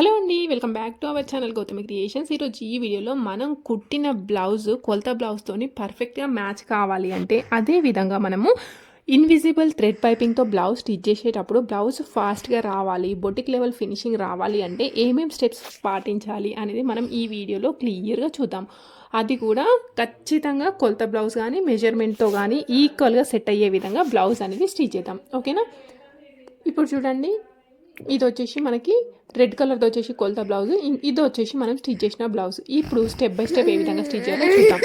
Hello అండి welcome back to our channel Gautami creations. ఈరోజు ఈ వీడియోలో మనం కుట్టిన బ్లౌజ్ కొలత బ్లౌజ్తోని పర్ఫెక్ట్గా మ్యాచ్ కావాలి అంటే అదే విధంగా మనము ఇన్విజిబుల్ థ్రెడ్ పైపింగ్తో బ్లౌజ్ స్టిచ్ చేసేటప్పుడు బ్లౌజ్ ఫాస్ట్గా రావాలి బొటిక్ లెవెల్ ఫినిషింగ్ రావాలి అంటే ఏమేమి స్టెప్స్ పాటించాలి అనేది మనం ఈ వీడియోలో క్లియర్గా చూద్దాం. అది కూడా ఖచ్చితంగా కొలత బ్లౌజ్ కానీ మెజర్మెంట్తో కానీ ఈక్వల్గా సెట్ అయ్యే విధంగా బ్లౌజ్ అనేది స్టిచ్ చేద్దాం. ఓకేనా ఇప్పుడు చూడండి ఇది వచ్చేసి మనకి రెడ్ కలర్ది వచ్చేసి కొలత బ్లౌజ్. ఇది వచ్చేసి మనం స్టిచ్ చేసిన బ్లౌజ్. ఇప్పుడు స్టెప్ బై స్టెప్ ఏ విధంగా స్టిచ్ చేయాలో చూద్దాం.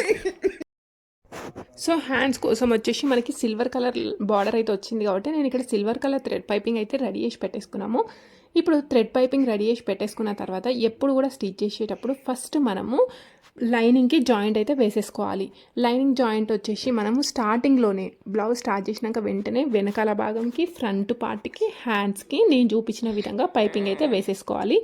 సో హ్యాండ్స్ కోసం వచ్చేసి మనకి సిల్వర్ కలర్ బార్డర్ అయితే వచ్చింది కాబట్టి నేను ఇక్కడ సిల్వర్ కలర్ థ్రెడ్ పైపింగ్ అయితే రెడీ చేసి పెట్టేసుకున్నాము. ఇప్పుడు థ్రెడ్ పైపింగ్ రెడీ చేసి పెట్టేసుకున్న తర్వాత ఎప్పుడు కూడా స్టిచ్ చేసేటప్పుడు ఫస్ట్ మనము లైనింగ్కి జాయింట్ అయితే వేసేసుకోవాలి. లైనింగ్ జాయింట్ వచ్చేసి మనము స్టార్టింగ్లోనే బ్లౌజ్ స్టార్ట్ చేసినాక వెంటనే వెనకాల భాగంకి ఫ్రంట్ పార్ట్కి హ్యాండ్స్కి నేను చూపించిన విధంగా పైపింగ్ అయితే వేసేసుకోవాలి.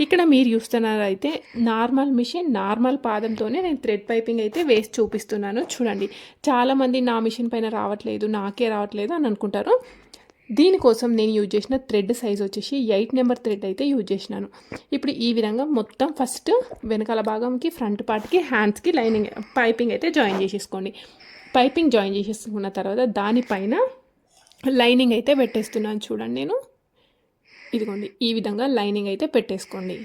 ఇక్కడ మీరు చూస్తున్నారైతే నార్మల్ మిషన్ నార్మల్ పాదంతోనే నేను థ్రెడ్ పైపింగ్ అయితే వేసి చూపిస్తున్నాను. చూడండి చాలామంది నా మిషన్ పైన రావట్లేదు నాకే రావట్లేదు అని అనుకుంటారు. దీనికోసం నేను యూజ్ చేసిన థ్రెడ్ సైజ్ వచ్చేసి ఎయిట్ నెంబర్ థ్రెడ్ అయితే యూజ్ చేసినాను. ఇప్పుడు ఈ విధంగా మొత్తం ఫస్ట్ వెనకాల భాగంకి ఫ్రంట్ పార్ట్కి హ్యాండ్స్కి లైనింగ్ పైపింగ్ అయితే జాయిన్ చేసేసుకోండి. పైపింగ్ జాయిన్ చేసేసుకున్న తర్వాత దానిపైన లైనింగ్ అయితే పెట్టేస్తున్నాను చూడండి నేను. ఇదిగోండి ఈ విధంగా లైనింగ్ అయితే పెట్టేసుకోండి.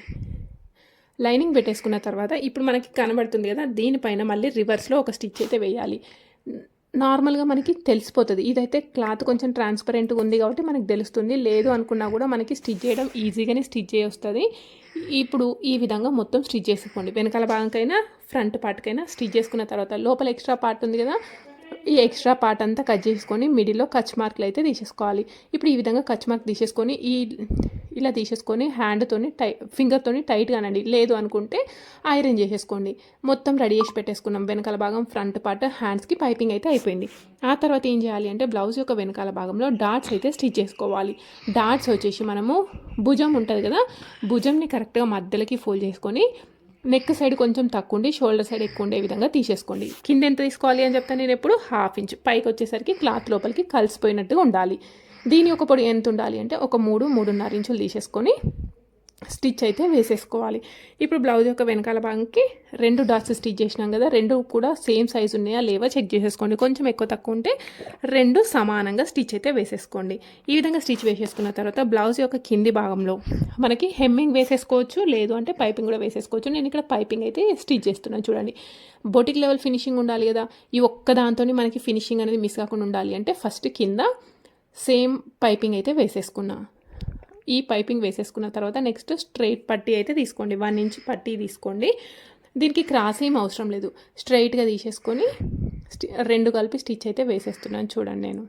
లైనింగ్ పెట్టేసుకున్న తర్వాత ఇప్పుడు మనకి కనబడుతుంది కదా దీనిపైన మళ్ళీ రివర్స్లో ఒక స్టిచ్ అయితే వేయాలి. నార్మల్గా మనకి తెలిసిపోతుంది. ఇదైతే క్లాత్ కొంచెం ట్రాన్స్పరెంట్గా ఉంది కాబట్టి మనకి తెలుస్తుంది. లేదు అనుకున్నా కూడా మనకి స్టిచ్ చేయడం ఈజీగానే స్టిచ్ చేయొస్తుంది ఇప్పుడు ఈ విధంగా మొత్తం స్టిచ్ చేసుకోండి. వెనకాల భాగంకైనా ఫ్రంట్ పార్ట్కైనా స్టిచ్ చేసుకున్న తర్వాత లోపల ఎక్స్ట్రా పార్ట్ ఉంది కదా ఈ ఎక్స్ట్రా పార్ట్ అంతా కట్ చేసుకొని మిడిల్లో కచ్ మార్కులు అయితే తీసేసుకోవాలి. ఇప్పుడు ఈ విధంగా కచ్ మార్క్ తీసేసుకొని ఈ ఇలా తీసేసుకొని హ్యాండ్తోని టై ఫింగర్తోని టైట్గా అనండి లేదు అనుకుంటే ఐరన్ చేసేసుకోండి. మొత్తం రెడీ చేసి పెట్టేసుకున్నాం. వెనకాల భాగం ఫ్రంట్ పార్ట్ హ్యాండ్స్కి పైపింగ్ అయితే అయిపోయింది. ఆ తర్వాత ఏం చేయాలి అంటే బ్లౌజ్ యొక్క వెనకాల భాగంలో డాట్స్ అయితే స్టిచ్ చేసుకోవాలి. డాట్స్ వచ్చేసి మనము భుజం ఉంటుంది కదా? భుజంని కరెక్ట్గా మధ్యలోకి ఫోల్డ్ చేసుకొని నెక్ సైడ్ కొంచెం తక్కువ ఉండి షోల్డర్ సైడ్ ఎక్కువ ఉండే విధంగా తీసేసుకోండి. కింద ఎంత తీసుకోవాలి అని చెప్తాను నేను ఎప్పుడు హాఫ్ ఇంచ్ పైకి వచ్చేసరికి క్లాత్ లోపలికి కలిసిపోయినట్టుగా ఉండాలి. దీని ఒక పొడి ఎంత ఉండాలి అంటే ఒక మూడు మూడున్నర ఇంచులు తీసేసుకొని స్టిచ్ అయితే వేసేసుకోవాలి. ఇప్పుడు బ్లౌజ్ యొక్క వెనకాల భాగంకి రెండు డాట్స్ స్టిచ్ చేసినాం కదా రెండు కూడా సేమ్ సైజ్ ఉన్నాయా లేవా చెక్ చేసేసుకోండి. కొంచెం ఎక్కువ తక్కువ ఉంటే రెండు సమానంగా స్టిచ్ అయితే వేసేసుకోండి. ఈ విధంగా స్టిచ్ వేసేసుకున్న తర్వాత బ్లౌజ్ యొక్క కింది భాగంలో మనకి హెమ్మింగ్ వేసేసుకోవచ్చు లేదు అంటే పైపింగ్ కూడా వేసేసుకోవచ్చు. నేను ఇక్కడ పైపింగ్ అయితే స్టిచ్ చేస్తున్నాను చూడండి. బొటిక్ లెవెల్ ఫినిషింగ్ ఉండాలి కదా ఈ ఒక్క దాంతో మనకి ఫినిషింగ్ అనేది మిస్ కాకుండా ఉండాలి అంటే ఫస్ట్ కింద సేమ్ పైపింగ్ అయితే వేసేసుకున్నా. ఈ పైపింగ్ వేసేసుకున్న తర్వాత నెక్స్ట్ స్ట్రైట్ పట్టీ అయితే తీసుకోండి. వన్ ఇంచ్ పట్టీ తీసుకోండి. దీనికి క్రాస్ ఏం అవసరం లేదు. స్ట్రైట్గా తీసేసుకొని రెండు కలిపి స్టిచ్ అయితే వేసేస్తున్నాను చూడండి నేను.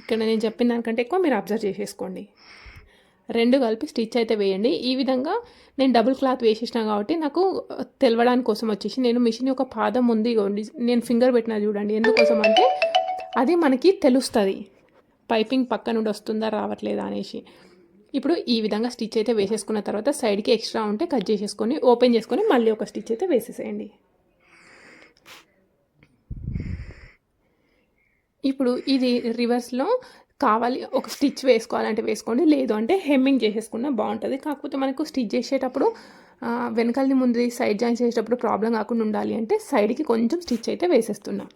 ఇక్కడ నేను చెప్పిన దానికంటే ఎక్కువ మీరు అబ్జర్వ్ చేసేసుకోండి. రెండు కలిపి స్టిచ్ అయితే వేయండి. ఈ విధంగా నేను డబుల్ క్లాత్ వేసేసిన కాబట్టి నాకు తెలవడానికి కోసం వచ్చేసి నేను మిషన్ యొక్క పాదం ఉంది నేను ఫింగర్ పెట్టిన చూడండి. ఎందుకోసం అంటే అది మనకి తెలుస్తుంది. పైపింగ్ పక్క నుండి వస్తుందా రావట్లేదా అనేసి. ఇప్పుడు ఈ విధంగా స్టిచ్ అయితే వేసేసుకున్న తర్వాత సైడ్కి ఎక్స్ట్రా ఉంటే కట్ చేసేసుకొని ఓపెన్ చేసుకొని మళ్ళీ ఒక స్టిచ్ అయితే వేసేసేయండి. ఇప్పుడు ఇది రివర్స్లో కావాలి ఒక స్టిచ్ వేసుకోవాలంటే వేసుకోండి లేదు అంటే హెమ్మింగ్ చేసేసుకున్నా బాగుంటుంది. కాకపోతే మనకు స్టిచ్ చేసేటప్పుడు వెనకాలని ముందు సైడ్ జాయిన్ చేసేటప్పుడు ప్రాబ్లం కాకుండా ఉండాలి అంటే సైడ్కి కొంచెం స్టిచ్ అయితే వేసేస్తున్నా.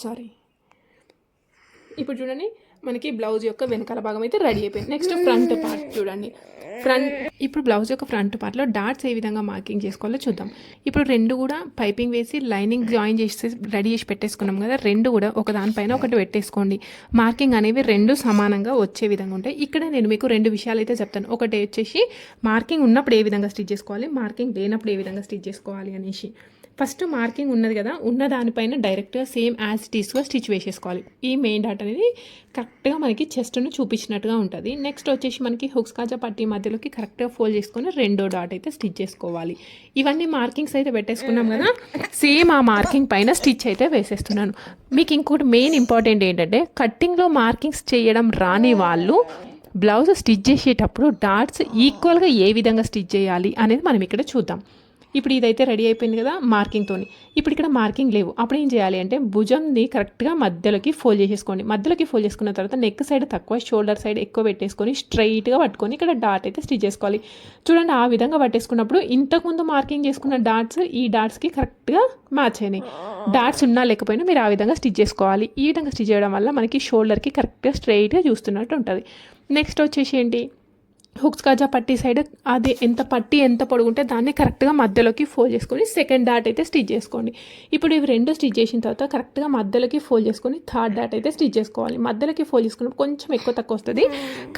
సారీ. ఇప్పుడు చూడండి మనకి బ్లౌజ్ యొక్క వెనకాల భాగం అయితే రెడీ అయిపోయింది. నెక్స్ట్ ఫ్రంట్ పార్ట్ చూడండి. ఫ్రంట్ ఇప్పుడు బ్లౌజ్ యొక్క ఫ్రంట్ పార్ట్లో డాట్స్ ఏ విధంగా మార్కింగ్ చేసుకోవాలో చూద్దాం. ఇప్పుడు రెండు కూడా పైపింగ్ వేసి లైనింగ్ జాయిన్ చేసి రెడీ చేసి పెట్టేసుకున్నాం కదా రెండు కూడా ఒక దానిపైన ఒకటి పెట్టేసుకోండి. మార్కింగ్ అనేవి రెండు సమానంగా వచ్చే విధంగా ఉంటాయి. ఇక్కడ నేను మీకు రెండు విషయాలు అయితే చెప్తాను. ఒకటి వచ్చేసి మార్కింగ్ ఉన్నప్పుడు ఏ విధంగా స్టిచ్ చేసుకోవాలి మార్కింగ్ లేనప్పుడు ఏ విధంగా స్టిచ్ చేసుకోవాలి అనేసి. ఫస్ట్ మార్కింగ్ ఉన్నది కదా ఉన్న దానిపైన డైరెక్ట్గా సేమ్ యాజ్ టీస్గా స్టిచ్ వేసేసుకోవాలి. ఈ మెయిన్ డాట్ అనేది కరెక్ట్గా మనకి చెస్ట్ను చూపించినట్టుగా ఉంటుంది. నెక్స్ట్ వచ్చేసి మనకి హుక్స్ కాజా పట్టి మధ్యలోకి కరెక్ట్గా ఫోల్డ్ చేసుకొని రెండో డాట్ అయితే స్టిచ్ చేసుకోవాలి. ఇవన్నీ మార్కింగ్స్ అయితే పెట్టేసుకున్నాం కదా సేమ్ ఆ మార్కింగ్ పైన స్టిచ్ అయితే వేసేస్తున్నాను. మీకు ఇంకోటి మెయిన్ ఇంపార్టెంట్ ఏంటంటే కట్టింగ్లో మార్కింగ్స్ చేయడం రాని వాళ్ళు బ్లౌజ్ స్టిచ్ చేసేటప్పుడు డాట్స్ ఈక్వల్గా ఏ విధంగా స్టిచ్ చేయాలి అనేది మనం ఇక్కడ చూద్దాం. ఇప్పుడు ఇదైతే రెడీ అయిపోయింది కదా మార్కింగ్తోని ఇప్పుడు ఇక్కడ మార్కింగ్ లేవు. అప్పుడు ఏం చేయాలి అంటే భుజంని కరెక్ట్గా మధ్యలోకి ఫోల్డ్ చేసేసుకోండి. మధ్యలోకి ఫోల్డ్ చేసుకున్న తర్వాత నెక్ సైడ్ తక్కువ షోల్డర్ సైడ్ ఎక్కువ పెట్టేసుకొని స్ట్రైట్గా పట్టుకొని ఇక్కడ డాట్ అయితే స్టిచ్ చేసుకోవాలి. చూడండి ఆ విధంగా పట్టేసుకున్నప్పుడు ఇంతకుముందు మార్కింగ్ చేసుకున్న డాట్స్ ఈ డాట్స్కి కరెక్ట్గా మ్యాచ్ అయినాయి. డాట్స్ ఉన్నా లేకపోయినా మీరు ఆ విధంగా స్టిచ్ చేసుకోవాలి. ఈ విధంగా స్టిచ్ చేయడం వల్ల మనకి షోల్డర్కి కరెక్ట్గా స్ట్రైట్గా చూస్తున్నట్టు ఉంటుంది. నెక్స్ట్ వచ్చేసి ఏంటి? హుక్స్ కాజా పట్టి సైడ్ అది ఎంత పట్టి ఎంత పొడుగుంటే దాన్ని కరెక్ట్గా మధ్యలోకి ఫోల్డ్ చేసుకొని సెకండ్ డాట్ అయితే స్టిచ్ చేసుకోండి. ఇప్పుడు ఇవి రెండు స్టిచ్ చేసిన తర్వాత కరెక్ట్గా మధ్యలోకి ఫోల్డ్ చేసుకొని థర్డ్ డాట్ అయితే స్టిచ్ చేసుకోవాలి. మధ్యలోకి ఫోల్డ్ చేసుకున్నప్పుడు కొంచెం ఎక్కువ తక్కువ వస్తుంది.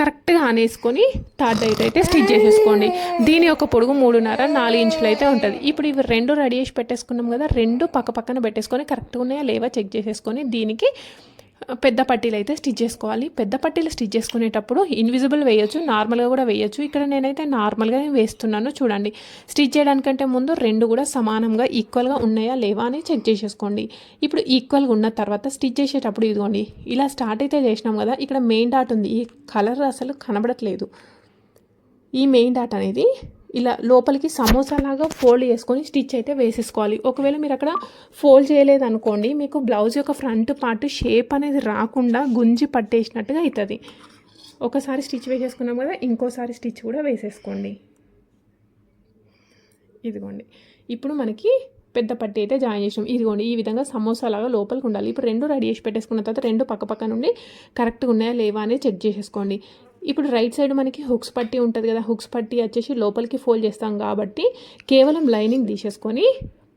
కరెక్ట్గా ఆనేసుకొని థర్డ్ డాట్ అయితే స్టిచ్ చేసేసుకోండి. దీని యొక్క పొడుగు మూడున్నర నాలుగు ఇంచులు అయితే ఉంటుంది. ఇప్పుడు ఇవి రెండు రెడీ చేసి పెట్టేసుకున్నాం కదా రెండు పక్క పక్కన పెట్టేసుకొని కరెక్ట్గా ఉన్నాయా లేవా చెక్ చేసేసుకొని దీనికి పెద్ద పట్టీలు అయితే స్టిచ్ చేసుకోవాలి. పెద్ద పట్టీలు స్టిచ్ చేసుకునేటప్పుడు ఇన్విజిబుల్ వేయొచ్చు నార్మల్గా కూడా వేయొచ్చు. ఇక్కడ నేనైతే నార్మల్గా వేస్తున్నాను చూడండి. స్టిచ్ చేయడానికంటే ముందు రెండు కూడా సమానంగా ఈక్వల్గా ఉన్నాయా లేవా అని చెక్ చేసేసుకోండి. ఇప్పుడు ఈక్వల్గా ఉన్న తర్వాత స్టిచ్ చేసేటప్పుడు ఇదిగోండి ఇలా స్టార్ట్ అయితే చేసినాం కదా ఇక్కడ మెయిన్ డాట్ ఉంది. ఈ కలర్ అసలు కనబడట్లేదు. ఈ మెయిన్ డాట్ అనేది ఇలా లోపలికి సమోసాలాగా ఫోల్డ్ చేసుకొని స్టిచ్ అయితే వేసేసుకోవాలి. ఒకవేళ మీరు అక్కడ ఫోల్డ్ చేయలేదనుకోండి మీకు బ్లౌజ్ యొక్క ఫ్రంట్ పార్ట్ షేప్ అనేది రాకుండా గుంజి పట్టేసినట్టుగా అవుతుంది ఒకసారి స్టిచ్ వేసేసుకున్నాం కదా ఇంకోసారి స్టిచ్ కూడా వేసేసుకోండి. ఇదిగోండి. ఇప్పుడు మనకి పెద్ద పట్టి అయితే జాయిన్ చేసాం. ఇదిగోండి ఈ విధంగా సమోసా లాగా లోపలికి ఉండాలి. ఇప్పుడు రెండు రెడీ చేసి పెట్టేసుకున్న తర్వాత రెండు పక్క పక్క నుండి కరెక్ట్గా ఉన్నాయా లేవా అనేది చెక్ చేసేసుకోండి. ఇప్పుడు రైట్ సైడ్ మనకి హుక్స్ పట్టి ఉంటుంది కదా హుక్స్ పట్టి వచ్చేసి లోపలికి ఫోల్డ్ చేస్తాం కాబట్టి కేవలం లైనింగ్ తీసేసుకొని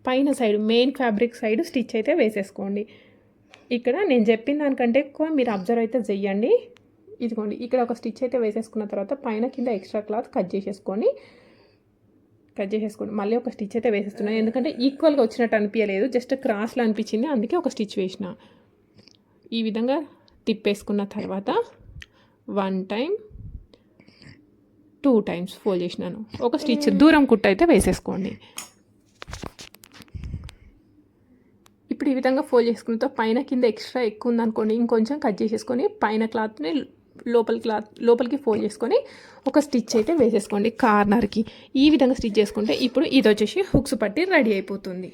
పైన side main fabric side stitch అయితే వేసేసుకోండి. ఇక్కడ నేను చెప్పిన దానికంటే ఎక్కువ మీరు అబ్జర్వ్ అయితే చెయ్యండి. ఇదిగోండి ఇక్కడ ఒక స్టిచ్ అయితే వేసేసుకున్న తర్వాత పైన కింద ఎక్స్ట్రా క్లాత్ కట్ చేసేసుకొని కట్ చేసేసుకోండి. మళ్ళీ ఒక స్టిచ్ అయితే వేసేస్తున్నాను ఎందుకంటే ఈక్వల్గా వచ్చినట్టు అనిపించలేదు జస్ట్ క్రాస్లో అనిపించింది. అందుకే ఒక స్టిచ్ వేసిన. ఈ విధంగా తిప్పేసుకున్న తర్వాత one time two times fold చేసినాను. ఒక స్టిచ్ దూరం కుట్ట అయితే వేసేసుకోండి. ఇప్పుడు ఈ విధంగా ఫోల్డ్ చేసుకున్నతో పైన కింద ఎక్స్ట్రా ఎక్కువ ఉందనుకోండి ఇంకొంచెం కట్ చేసేసుకొని పైన క్లాత్ని లోపల క్లాత్ లోపలికి ఫోల్డ్ చేసుకొని ఒక స్టిచ్ అయితే వేసేసుకోండి కార్నర్కి. ఈ విధంగా స్టిచ్ చేసుకుంటే ఇప్పుడు ఇది వచ్చేసి హుక్స్ పట్టి రెడీ అయిపోతుంది.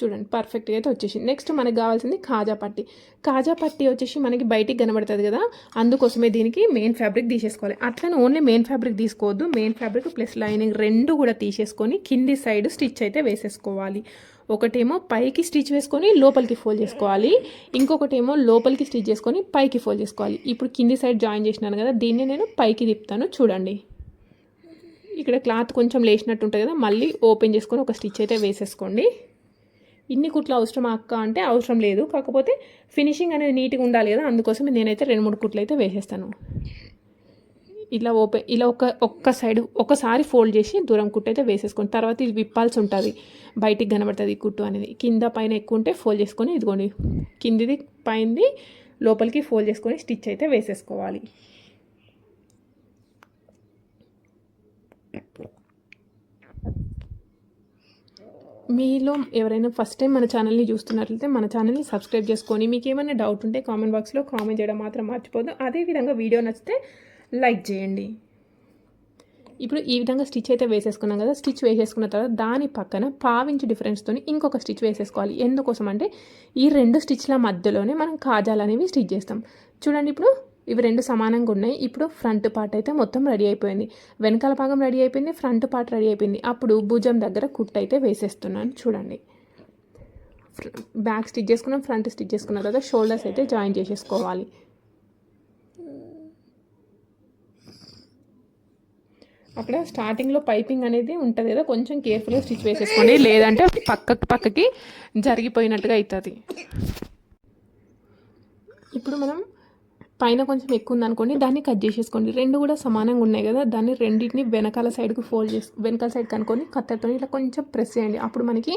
చూడండి పర్ఫెక్ట్గా అయితే వచ్చేసింది. నెక్స్ట్ మనకు కావాల్సింది కాజా పట్టి. కాజా పట్టి వచ్చేసి మనకి బయటికి కనబడుతుంది కదా అందుకోసమే దీనికి మెయిన్ ఫ్యాబ్రిక్ తీసేసుకోవాలి. అట్లనే ఓన్లీ మెయిన్ ఫ్యాబ్రిక్ తీసుకోవద్దు. మెయిన్ ఫ్యాబ్రిక్ ప్లస్ లైనింగ్ రెండు కూడా తీసేసుకొని కింది సైడ్ స్టిచ్ అయితే వేసేసుకోవాలి. ఒకటేమో పైకి స్టిచ్ వేసుకొని లోపలికి ఫోల్డ్ చేసుకోవాలి. ఇంకొకటేమో లోపలికి స్టిచ్ చేసుకొని పైకి ఫోల్డ్ చేసుకోవాలి. ఇప్పుడు కింది సైడ్ జాయిన్ చేసినాను కదా దీన్ని నేను పైకి తిప్పుతాను. చూడండి. ఇక్కడ క్లాత్ కొంచెం లేచినట్టు ఉంటుంది కదా మళ్ళీ ఓపెన్ చేసుకొని ఒక స్టిచ్ అయితే వేసేసుకోండి. ఇన్ని కుట్లు అవసరం అక్క అంటే అవసరం లేదు. కాకపోతే ఫినిషింగ్ అనేది నీట్గా ఉండాలి కదా. అందుకోసం నేనైతే రెండు మూడు కుట్లు అయితే వేసేస్తాను. ఇలా ఓపెన్ ఇలా ఒక ఒక్క సైడ్ ఒకసారి ఫోల్డ్ చేసి దూరం కుట్టు అయితే వేసేసుకోండి. తర్వాత ఇది విప్పాల్సి ఉంటుంది. బయటికి కనబడుతుంది ఈ కుట్టు అనేది. కింద పైన ఎక్కువ ఉంటే ఫోల్డ్ చేసుకొని ఇదిగోండి. కిందిది పైనది లోపలికి ఫోల్డ్ చేసుకొని స్టిచ్ అయితే వేసేసుకోవాలి. మీలో ఎవరైనా ఫస్ట్ టైం మన ఛానల్ని చూస్తున్నట్లయితే మన ఛానల్ని సబ్స్క్రైబ్ చేసుకొని మీకు ఏమైనా డౌట్ ఉంటే కామెంట్ బాక్స్లో కామెంట్ చేయడం మాత్రం మర్చిపోదు. అదేవిధంగా వీడియో నచ్చితే లైక్ చేయండి. ఇప్పుడు ఈ విధంగా స్టిచ్ అయితే వేసేసుకున్నాం కదా స్టిచ్ వేసేసుకున్న తర్వాత దాని పక్కన పావించి డిఫరెన్స్తో ఇంకొక స్టిచ్ వేసేసుకోవాలి. ఎందుకోసం అంటే ఈ రెండు స్టిచ్ల మధ్యలోనే మనం కాజాలు అనేవి స్టిచ్ చేస్తాం. చూడండి ఇప్పుడు ఇవి రెండు సమానంగా ఉన్నాయి. ఇప్పుడు ఫ్రంట్ పార్ట్ అయితే మొత్తం రెడీ అయిపోయింది. వెనకాల భాగం రెడీ అయిపోయింది ఫ్రంట్ పార్ట్ రెడీ అయిపోయింది. అప్పుడు భుజం దగ్గర కుట్టు అయితే వేసేస్తున్నాను. చూడండి. బ్యాక్ స్టిచ్ చేసుకున్నాం ఫ్రంట్ స్టిచ్ చేసుకున్న తర్వాత షోల్డర్స్ అయితే జాయిన్ చేసేసుకోవాలి. అక్కడ స్టార్టింగ్లో పైపింగ్ అనేది ఉంటుంది కదా కొంచెం కేర్ఫుల్గా స్టిచ్ వేసేసుకోండి. లేదంటే పక్కకి పక్కకి జరిగిపోయినట్టుగా అవుతుంది ఇప్పుడు మనం పైన కొంచెం ఎక్కువ ఉందనుకోండి దాన్ని కట్ చేసేసుకోండి. రెండు కూడా సమానంగా ఉన్నాయి కదా దాన్ని రెండింటిని వెనకాల సైడ్కి ఫోల్డ్ చేసి వెనకాల సైడ్ కనుక్కొని కత్తెరతో ఇట్లా కొంచెం ప్రెస్ చేయండి. అప్పుడు మనకి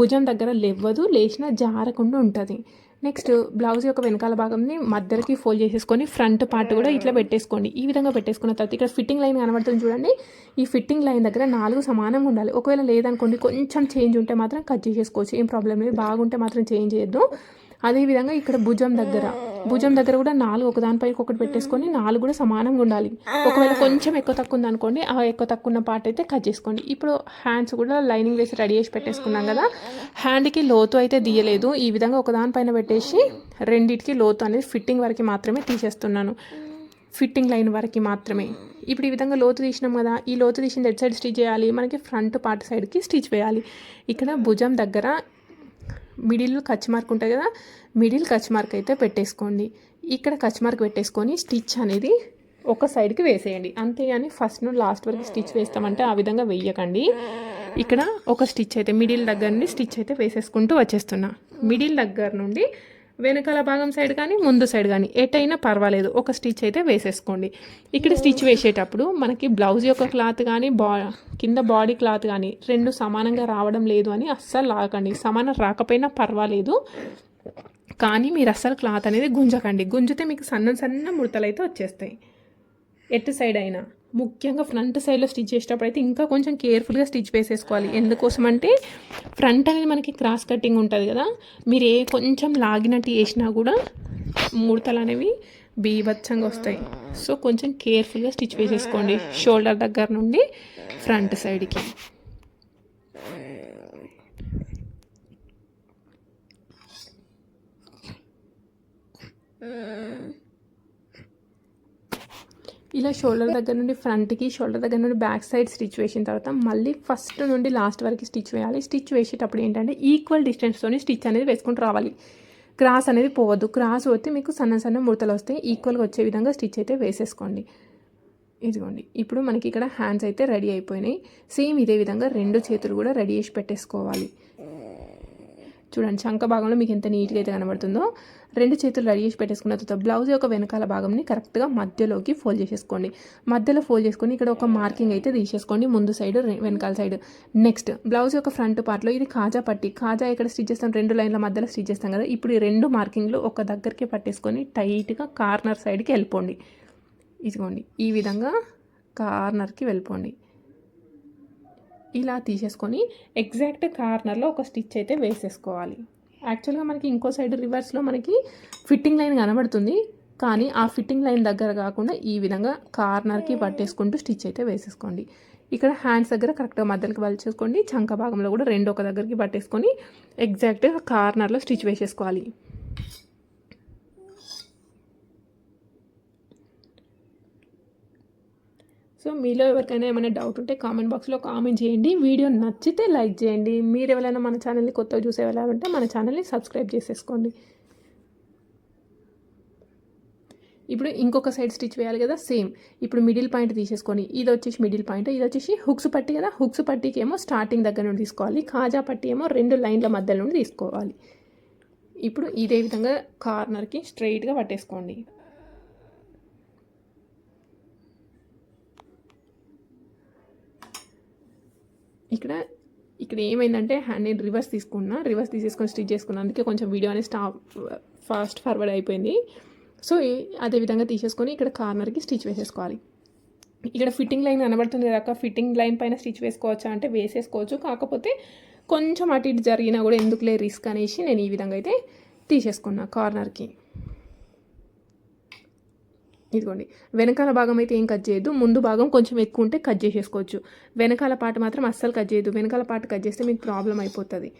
భుజం దగ్గర లేవ్వదు లేచిన జారకుండా ఉంటుంది. నెక్స్ట్ బ్లౌజ్ యొక్క వెనకాల భాగంని మధ్యలోకి ఫోల్డ్ చేసేసుకొని ఫ్రంట్ పార్ట్ కూడా ఇట్లా పెట్టేసుకోండి. ఈ విధంగా పెట్టేసుకున్న తర్వాత ఇక్కడ ఫిట్టింగ్ లైన్ కనబడుతుంది చూడండి. ఈ ఫిట్టింగ్ లైన్ దగ్గర నాలుగు సమానంగా ఉండాలి. ఒకవేళ లేదనుకోండి కొంచెం చేంజ్ ఉంటే మాత్రం కట్ చేసేసుకోవచ్చు. ఏం ప్రాబ్లం లేదు. బాగుంటే మాత్రం చేంజ్ చేయొద్దు. అదేవిధంగా ఇక్కడ భుజం దగ్గర. భుజం దగ్గర కూడా నాలుగు ఒకదానిపై ఒకటి పెట్టేసుకొని నాలుగు కూడా సమానంగా ఉండాలి. ఒకవేళ కొంచెం ఎక్కువ తక్కువ ఉంది అనుకోండి ఆ ఎక్కువ తక్కువ ఉన్న పార్ట్ అయితే కట్ చేసుకోండి. ఇప్పుడు హ్యాండ్స్ కూడా లైనింగ్ వేసి రెడీ చేసి పెట్టేసుకున్నాం కదా హ్యాండ్కి లోతు అయితే తీయలేదు. ఈ విధంగా ఒకదానిపైన పెట్టేసి రెండిటికి లోతు అనేది ఫిట్టింగ్ వరకు మాత్రమే తీసేస్తున్నాను. ఫిట్టింగ్ లైన్ వరకు మాత్రమే. ఇప్పుడు ఈ విధంగా లోతు తీసినాం కదా ఈ లోతు తీసిన రెడ్ సైడ్ స్టిచ్ చేయాలి? మనకి ఫ్రంట్ పార్ట్ సైడ్కి స్టిచ్ వేయాలి. ఇక్కడ భుజం దగ్గర మిడిల్ కచ్ మార్క్ ఉంటుంది కదా మిడిల్ కచ్ మార్క్ అయితే పెట్టేసుకోండి. ఇక్కడ కచ్ మార్క్ పెట్టేసుకొని స్టిచ్ అనేది ఒక సైడ్కి వేసేయండి. అంతేగాని ఫస్ట్ నుండి లాస్ట్ వరకు స్టిచ్ వేస్తామంటే ఆ విధంగా వెయ్యకండి ఇక్కడ ఒక స్టిచ్ అయితే మిడిల్ దగ్గర నుండి స్టిచ్ అయితే వేసేసుకుంటూ వచ్చేస్తున్నా. మిడిల్ దగ్గర నుండి వెనకాల భాగం సైడ్ కానీ ముందు సైడ్ కానీ ఎటైనా పర్వాలేదు. ఒక స్టిచ్ అయితే వేసేసుకోండి. ఇక్కడ స్టిచ్ వేసేటప్పుడు మనకి బ్లౌజ్ యొక్క క్లాత్ కానీ బా కింద బాడీ క్లాత్ కానీ రెండు సమానంగా రావడం లేదు అని అస్సలు లాగకండి. సమానం రాకపోయినా పర్వాలేదు. కానీ మీరు అస్సలు క్లాత్ అనేది గుంజకండి. గుంజితే మీకు సన్న సన్న ముడతలు అయితే వచ్చేస్తాయి. ఎటు సైడ్ అయినా. ముఖ్యంగా ఫ్రంట్ సైడ్లో స్టిచ్ చేసేటప్పుడు అయితే ఇంకా కొంచెం కేర్ఫుల్గా స్టిచ్ వేసేసుకోవాలి. ఎందుకోసం అంటే ఫ్రంట్ అనేది మనకి క్రాస్ కటింగ్ ఉంటుంది కదా. మీరు ఏ కొంచెం లాగినట్టు వేసినా కూడా ముడతలు అనేవి బీభత్సంగా వస్తాయి. సో కొంచెం కేర్ఫుల్గా స్టిచ్ వేసేసుకోండి. షోల్డర్ దగ్గర నుండి ఫ్రంట్ సైడ్కి. ఇలా షోల్డర్ దగ్గర నుండి ఫ్రంట్కి షోల్డర్ దగ్గర నుండి బ్యాక్ సైడ్ స్టిచ్ వేసిన తర్వాత మళ్ళీ ఫస్ట్ నుండి లాస్ట్ వరకు స్టిచ్ వేయాలి. స్టిచ్ వేసేటప్పుడు ఏంటంటే ఈక్వల్ డిస్టెన్స్తోని స్టిచ్ అనేది వేసుకుంటూ రావాలి. క్రాస్ అనేది పోవద్దు. క్రాస్ పోతే మీకు సన్న సన్న ముడతలు వస్తాయి. ఈక్వల్గా వచ్చే విధంగా స్టిచ్ అయితే వేసేసుకోండి. ఇదిగోండి. ఇప్పుడు మనకి ఇక్కడ హ్యాండ్స్ అయితే రెడీ అయిపోయినాయి. సేమ్ ఇదే విధంగా రెండు చేతులు కూడా రెడీ చేసి పెట్టేసుకోవాలి. చూడండి శంఖ భాగంలో మీకు ఎంత నీట్గా అయితే కనబడుతుందో రెండు చేతులు రెడీ చేసి పెట్టేసుకున్న తర్వాత బ్లౌజ్ యొక్క వెనకాల భాగంని కరెక్ట్గా మధ్యలోకి ఫోల్డ్ చేసేసుకోండి. మధ్యలో ఫోల్డ్ చేసుకొని ఇక్కడ ఒక మార్కింగ్ అయితే తీసేసుకోండి ముందు సైడ్ వెనకాల సైడ్ నెక్స్ట్ బ్లౌజ్ యొక్క ఫ్రంట్ పార్ట్లో ఇది కాజా పట్టి కాజా ఇక్కడ స్టిచ్ చేస్తాం రెండు లైన్ల మధ్యలో స్టిచ్ చేస్తాం కదా ఇప్పుడు ఈ రెండు మార్కింగ్లు ఒక దగ్గరికి పట్టేసుకొని టైట్గా కార్నర్ సైడ్కి వెళ్ళిపోండి. ఇదిగోండి ఈ విధంగా కార్నర్కి వెళ్ళిపోండి. ఇలా తీసేసుకొని ఎగ్జాక్ట్ కార్నర్లో ఒక స్టిచ్ అయితే వేసేసుకోవాలి. యాక్చువల్గా మనకి ఇంకో సైడ్ రివర్స్లో మనకి ఫిట్టింగ్ లైన్ కనబడుతుంది. కానీ ఆ ఫిట్టింగ్ లైన్ దగ్గర కాకుండా ఈ విధంగా కార్నర్కి పట్టేసుకుంటూ స్టిచ్ అయితే వేసేసుకోండి. ఇక్కడ హ్యాండ్స్ దగ్గర కరెక్ట్గా మధ్యలోకి వలిచేసుకోండి చంక భాగంలో కూడా రెండు ఒక దగ్గరికి పట్టేసుకొని ఎగ్జాక్ట్గా కార్నర్లో స్టిచ్ వేసేసుకోవాలి. సో మీలో ఎవరికైనా ఏమైనా డౌట్ ఉంటే కామెంట్ బాక్స్లో కామెంట్ చేయండి. వీడియో నచ్చితే లైక్ చేయండి. మీరు ఎవరైనా మన ఛానల్ని కొత్తగా చూసే ఉంటే మన ఛానల్ని సబ్స్క్రైబ్ చేసేసుకోండి. ఇప్పుడు ఇంకొక సైడ్ స్టిచ్ వేయాలి కదా సేమ్ ఇప్పుడు మిడిల్ పాయింట్ తీసేసుకొని ఇది వచ్చేసి మిడిల్ పాయింట్ ఇది వచ్చేసి హుక్స్ పట్టి కదా హుక్స్ పట్టికి ఏమో స్టార్టింగ్ దగ్గర నుండి తీసుకోవాలి. కాజా పట్టి ఏమో రెండు లైన్ల మధ్యలో నుండి తీసుకోవాలి. ఇప్పుడు ఇదే విధంగా కార్నర్కి స్ట్రైట్గా పట్టేసుకోండి. ఇక్కడ ఇక్కడ ఏమైందంటే హ్యాండ్ నేను రివర్స్ తీసుకున్నా రివర్స్ తీసేసుకొని స్టిచ్ చేసుకున్నా. అందుకే కొంచెం వీడియో అనేది స్టాప్ ఫాస్ట్ ఫార్వర్డ్ అయిపోయింది. సో అదే విధంగా తీసేసుకొని ఇక్కడ కార్నర్కి స్టిచ్ వేసేసుకోవాలి. ఇక్కడ ఫిట్టింగ్ లైన్ కనబడుతుంది కాక ఫిట్టింగ్ లైన్ పైన స్టిచ్ వేసుకోవచ్చా అంటే వేసేసుకోవచ్చు. కాకపోతే కొంచెం అటు ఇటు జరిగినా కూడా ఎందుకులే రిస్క్ అనేసి నేను ఈ విధంగా అయితే తీసేసుకున్నా కార్నర్కి ఇదిగోండి. వెనకాల భాగం అయితే ఏం కట్ చేయొద్దు. ముందు భాగం కొంచెం ఎక్కువ ఉంటే కట్ చేసేసుకోవచ్చు. వెనకాల పార్ట్ మాత్రం అస్సలు కట్ చేయొద్దు. వెనకాల పార్ట్ కట్ చేస్తే మీకు ప్రాబ్లం అయిపోతుంది.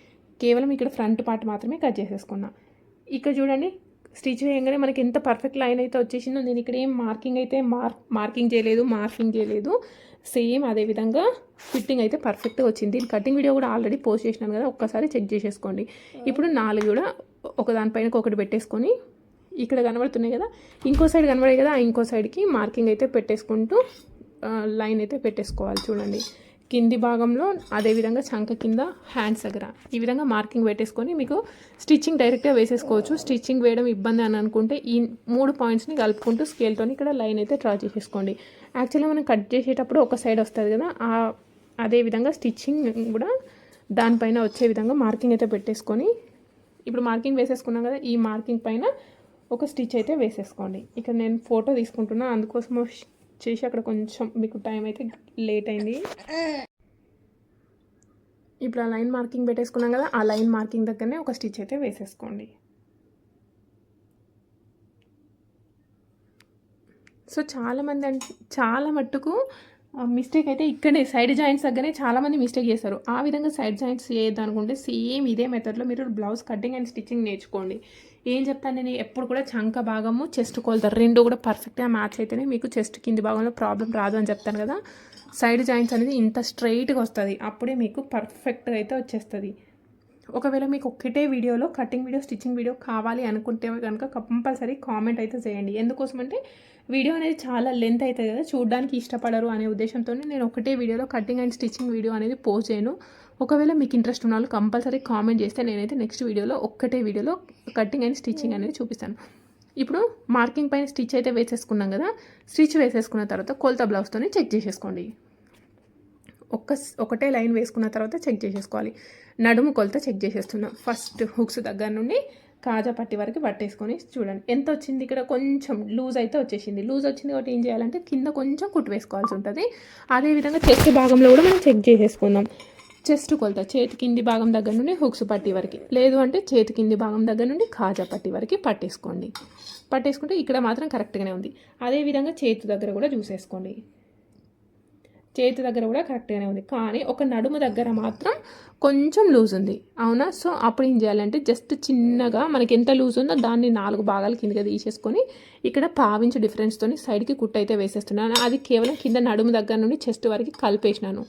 కేవలం ఇక్కడ ఫ్రంట్ పార్ట్ మాత్రమే కట్ చేసేసుకున్నా. ఇక్కడ చూడండి స్టిచ్ చేయగానే మనకి ఎంత పర్ఫెక్ట్ లైన్ అయితే వచ్చేసిందో నేను ఇక్కడ ఏం మార్కింగ్ అయితే మార్క్ మార్కింగ్ చేయలేదు మార్కింగ్ చేయలేదు. సేమ్ అదే విధంగా ఫిట్టింగ్ అయితే పర్ఫెక్ట్గా వచ్చింది. దీని కటింగ్ వీడియో కూడా ఆల్రెడీ పోస్ట్ చేసినాను కదా ఒక్కసారి చెక్ చేసేసుకోండి. ఇప్పుడు నాలుగు కూడా ఒక దానిపైన ఒకటి పెట్టేసుకొని ఇక్కడ కనబడుతున్నాయి కదా ఇంకో సైడ్ కనబడే కదా ఇంకో సైడ్కి మార్కింగ్ అయితే పెట్టేసుకుంటూ లైన్ అయితే పెట్టేసుకోవాలి చూడండి. కింది భాగంలో అదేవిధంగా చంక కింద హ్యాండ్స్ దగ్గర. ఈ విధంగా మార్కింగ్ పెట్టేసుకొని మీకు స్టిచ్చింగ్ డైరెక్ట్గా వేసేసుకోవచ్చు. స్టిచ్చింగ్ వేయడం ఇబ్బంది అని అనుకుంటే ఈ మూడు పాయింట్స్ని కలుపుకుంటూ స్కేల్తో ఇక్కడ లైన్ అయితే డ్రా చేసేసుకోండి. యాక్చువల్లీ మనం కట్ చేసేటప్పుడు ఒక సైడ్ వస్తుంది కదా అదే విధంగా స్టిచ్చింగ్ కూడా దానిపైన వచ్చే విధంగా మార్కింగ్ అయితే పెట్టేసుకొని ఇప్పుడు మార్కింగ్ వేసేసుకున్నాం కదా ఈ మార్కింగ్ పైన ఒక స్టిచ్ అయితే వేసేసుకోండి. ఇక్కడ నేను ఫోటో తీసుకుంటున్నా అందుకోసం చేసి అక్కడ కొంచెం మీకు టైం అయితే లేట్ అయింది. ఇప్పుడు ఆ లైన్ మార్కింగ్ పెట్టేసుకున్నాం కదా ఆ లైన్ మార్కింగ్ దగ్గరనే ఒక స్టిచ్ అయితే వేసేసుకోండి. సో చాలామంది అంటే చాలా మట్టుకు మిస్టేక్ అయితే ఇక్కడే సైడ్ జాయింట్స్ దగ్గరనే చాలామంది మిస్టేక్ చేస్తారు. ఆ విధంగా సైడ్ జాయింట్స్ చేయొద్దనుకుంటే సేమ్ ఇదే మెథడ్లో మీరు బ్లౌజ్ కటింగ్ అండ్ స్టిచ్చింగ్ నేర్చుకోండి. ఏం చెప్తాను నేను? ఎప్పుడు కూడా చంక భాగము చెస్ట్ కొలతారు రెండు కూడా పర్ఫెక్ట్గా మ్యాచ్ అయితేనే మీకు చెస్ట్ కింది భాగంలో ప్రాబ్లం రాదు అని చెప్తాను కదా. సైడ్ జాయింట్స్ అనేది ఇంత స్ట్రైట్గా వస్తుంది. అప్పుడే మీకు పర్ఫెక్ట్గా అయితే వచ్చేస్తుంది. ఒకవేళ మీకు ఒక్కటే వీడియోలో కటింగ్ వీడియో స్టిచ్చింగ్ వీడియో కావాలి అనుకుంటే కనుక కంపల్సరీ కామెంట్ అయితే చేయండి. ఎందుకోసం అంటే వీడియో అనేది చాలా లెంత్ అవుతుంది కదా చూడడానికి ఇష్టపడరు అనే ఉద్దేశంతో నేను ఒకటే వీడియోలో కటింగ్ అండ్ స్టిచ్చింగ్ వీడియో అనేది పోస్ట్ చేయను. ఒకవేళ మీకు ఇంట్రెస్ట్ ఉన్న వాళ్ళు కంపల్సరీ కామెంట్ చేస్తే నేనైతే నెక్స్ట్ వీడియోలో ఒక్కటే వీడియోలో కటింగ్ అండ్ స్టిచ్చింగ్ అనేది చూపిస్తాను. ఇప్పుడు మార్కింగ్ పైన స్టిచ్ అయితే వేసేసుకున్నాం కదా స్టిచ్ వేసేసుకున్న తర్వాత కొలత బ్లౌజ్తోనే చెక్ చేసేసుకోండి. ఒక్క ఒకటే లైన్ వేసుకున్న తర్వాత చెక్ చేసేసుకోవాలి. నడుము కొలత చెక్ చేసేస్తున్నాం. ఫస్ట్ హుక్స్ దగ్గర నుండి కాజా పట్టి వరకు పట్టేసుకొని చూడండి. ఎంత వచ్చింది ఇక్కడ? కొంచెం లూజ్ అయితే వచ్చేసింది. లూజ్ వచ్చింది కాబట్టి ఏం చేయాలంటే కింద కొంచెం కుట్టు వేసుకోవాల్సి ఉంటుంది. అదేవిధంగా చెస్ట్ భాగంలో కూడా మనం చెక్ చేసేసుకుందాం. చెస్ట్ కొలత చేతి కింది భాగం దగ్గర నుండి హుక్స్ పట్టి వరకు. లేదు అంటే చేతి కింది భాగం దగ్గర నుండి కాజా పట్టి వరకు పట్టేసుకోండి. పట్టేసుకుంటే ఇక్కడ మాత్రం కరెక్ట్గానే ఉంది. అదేవిధంగా చేతి దగ్గర కూడా చూసేసుకోండి. చేతి దగ్గర కూడా కరెక్ట్గానే ఉంది. కానీ ఒక నడుము దగ్గర మాత్రం కొంచెం లూజ్ ఉంది. అవునా? సో అప్పుడు ఏం చేయాలంటే జస్ట్ చిన్నగా మనకి ఎంత లూజ్ ఉందో దాన్ని నాలుగు భాగాల కిందగా తీసేసుకొని ఇక్కడ పావించు డిఫరెన్స్తో సైడ్కి కుట్టు అయితే వేసేస్తున్నాను. అది కేవలం కింద నడుము దగ్గర నుండి చెస్ట్ వరకు కలిపేసినాను.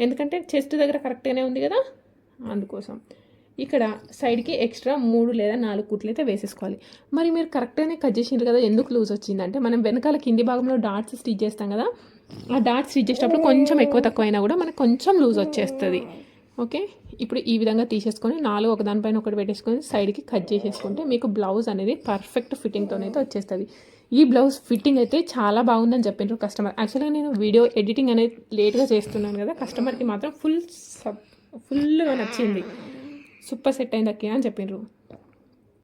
ఎందుకంటే చెస్ట్ దగ్గర కరెక్ట్గానే ఉంది కదా? అందుకోసం. ఇక్కడ సైడ్కి ఎక్స్ట్రా మూడు లేదా నాలుగు కుట్లు అయితే వేసేసుకోవాలి. మరి మీరు కరెక్ట్గానే కట్ చేసిండ్రు కదా? ఎందుకు లూజ్ వచ్చిందంటే మనం వెనకాల కింది భాగంలో డాట్స్ స్టిచ్ చేస్తాం కదా? ఆ డాట్స్ స్టిచ్ చేసేటప్పుడు కొంచెం ఎక్కువ తక్కువ అయినా కూడా మనకు కొంచెం లూజ్ వచ్చేస్తుంది. ఓకే ఇప్పుడు ఈ విధంగా తీసేసుకొని నాలుగు ఒకదానిపైన ఒకటి పెట్టేసుకొని సైడ్కి కట్ చేసేసుకుంటే మీకు బ్లౌజ్ అనేది పర్ఫెక్ట్ ఫిట్టింగ్తోనైతే వచ్చేస్తుంది. ఈ బ్లౌజ్ ఫిట్టింగ్ అయితే చాలా బాగుందని చెప్పిండ్రు కస్టమర్ యాక్చువల్గా నేను వీడియో ఎడిటింగ్ అనేది లేట్గా చేస్తున్నాను కదా కస్టమర్కి మాత్రం ఫుల్ సబ్ ఫుల్గా నచ్చింది. సూపర్ సెట్ అయింది అక్క అని చెప్పిండ్రు